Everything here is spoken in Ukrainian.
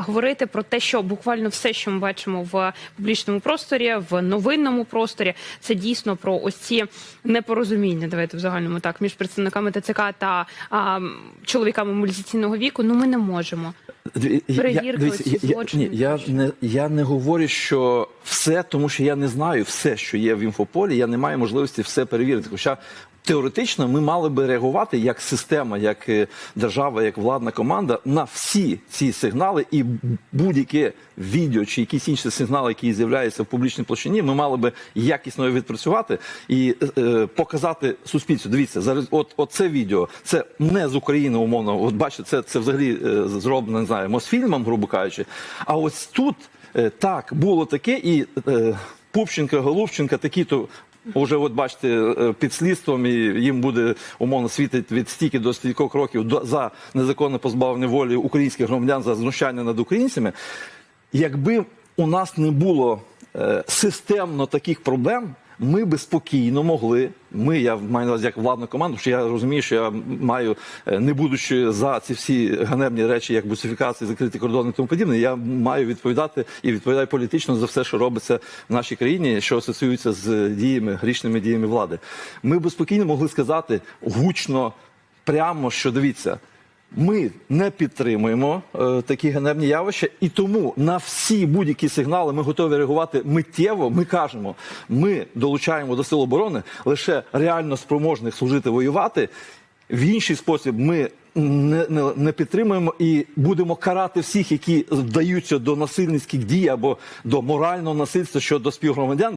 говорити про те, що буквально все, що ми бачимо в публічному просторі, в новинному просторі, це дійсно про ось ці непорозуміння. Давайте в загальному так між представниками ТЦК та а, чоловіками мобілізаційного віку. Ну ми не можемо. Перевірки я, злочини ні, я, не, я не говорю, що все, тому що я не знаю все, що є в інфополі, я не маю можливості все перевірити. Хоча теоретично ми мали би реагувати як система, як е, держава, як владна команда на всі ці сигнали і будь-яке відео чи якісь інші сигнали, які з'являються в публічній площині, ми мали би якісно відпрацювати і е, показати суспільству. Дивіться, зараз от, от це відео, це не з України, умовно. От бачите, це, це взагалі е, зроблено, не знаю, Мосфільмом, грубо кажучи. А ось тут е, так було таке, і е, Пупченка, Головченка, такі то. Уже от бачите, е, під слідством і їм буде умовно світить від стільки до стількох років до за незаконне позбавлення волі українських громадян за знущання над українцями. Якби у нас не було е, системно таких проблем, ми би спокійно могли. Ми, я маю на увазі як владну команду, що я розумію, що я маю, е, не будучи за ці всі ганебні речі, як бусифікації, закриті кордони і тому подібне, я маю відповідати і відповідаю політично за все, що робиться в нашій країні, що асоціюється з діями, грішними діями влади. Ми би спокійно могли сказати гучно, прямо, що дивіться. Ми не підтримуємо е, такі ганебні явища, і тому на всі будь-які сигнали ми готові реагувати миттєво. Ми кажемо, ми долучаємо до сил оборони лише реально спроможних служити воювати. В інший спосіб ми не, не, не підтримуємо і будемо карати всіх, які вдаються до насильницьких дій або до морального насильства щодо співгромадян.